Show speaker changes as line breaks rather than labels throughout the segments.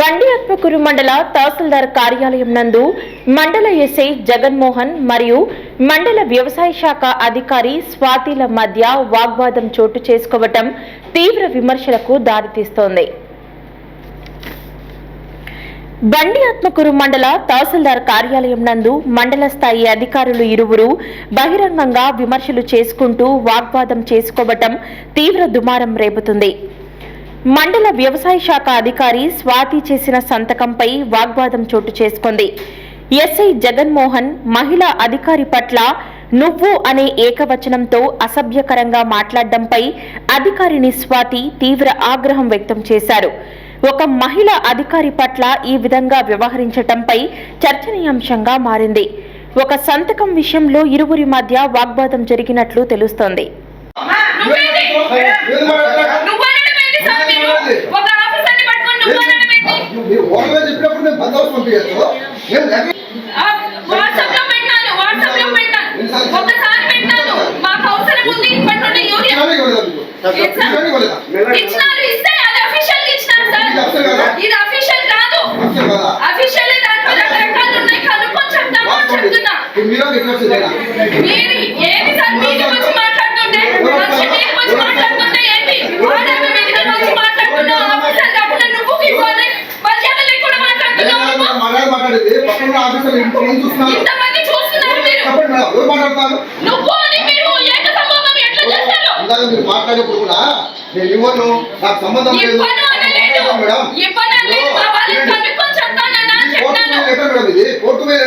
బండియత్మకురు మండల తహసీల్దార్ కార్యాలయం నందు మండల ఎస్ఐ జగన్మోహన్ మరియు మండల వ్యవసాయ శాఖ అధికారి స్వాతిల మధ్య వాగ్వాదం చోటు చేసుకోవటం తీవ్ర విమర్శలకు దారితీస్తోంది. బండి ఆత్మకూరు మండల తహసీల్దార్ కార్యాలయం నందు మండల స్థాయి అధికారులు ఇరువురు బహిరంగంగా విమర్శలు చేసుకుంటూ వాగ్వాదం చేసుకోవటం తీవ్ర దుమారం రేపుతుంది. మండల వ్యవసాయ శాఖ అధికారి స్వాతి చేసిన సంతకంపై వాగ్వాదం చోటు చేసుకుంది. ఎస్ఐ జగన్మోహన్ మహిళా అధికారి పట్ల నువ్వు అనే ఏకవచనంతో అసభ్యకరంగా మాట్లాడడంపై అధికారిని స్వాతి తీవ్ర ఆగ్రహం వ్యక్తం చేశారు. ఒక మహిళా అధికారి పట్ల ఈ విధంగా వ్యవహరించటంపై చర్చనీయాంశంగా మారింది. ఒక సంతకం విషయంలో ఇరువురి మధ్య వాగ్వాదం జరిగినట్లు తెలుస్తోంది
నువ్వేంటి? నువ్వు అనడమేంటి సార్ మీరు? ఒక ఆఫీసర్ని పట్టుకొని నువ్వు అనడమేంటి?
మీరు ఓనర్గా చెప్పినప్పుడు నేను బందోబస్తు పంపించచ్చు. నేను
పెట్టాను పెట్టాను. ఒకసారి పెట్టాను. మాకు అవసరం ఉంది ఇప్పటి యూరియా? ఇచ్చినారు ఇస్తే అది అఫీషియల్ ఇచ్చినారు సార్.
ఇది
అఫీషియల్ కాదు? అఫీషియల్ ఉన్నాయి. కనుక్కొని చెప్తున్నా.
మీరే ఉన్న ఆఫీసర్లు ఇంతమంది చూస్తున్నారు?
ఇంతమంది చూస్తున్నారు మీరు.
చెప్పండి మేడం ఎవరు మాట్లాడతారు?
నువ్వు అని మీరు ఏక సంబంధం ఎట్లా చేస్తారు?
ఇందాక మీరు మాట్లాడేప్పుడు కూడా నేను ఇవ్వను నాకు సంబంధం లేదు. మేడం? మేడం ఇది? కోర్టు మీద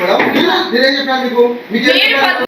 మేడం నేనేం చెప్పాను మీకు? మీకేం?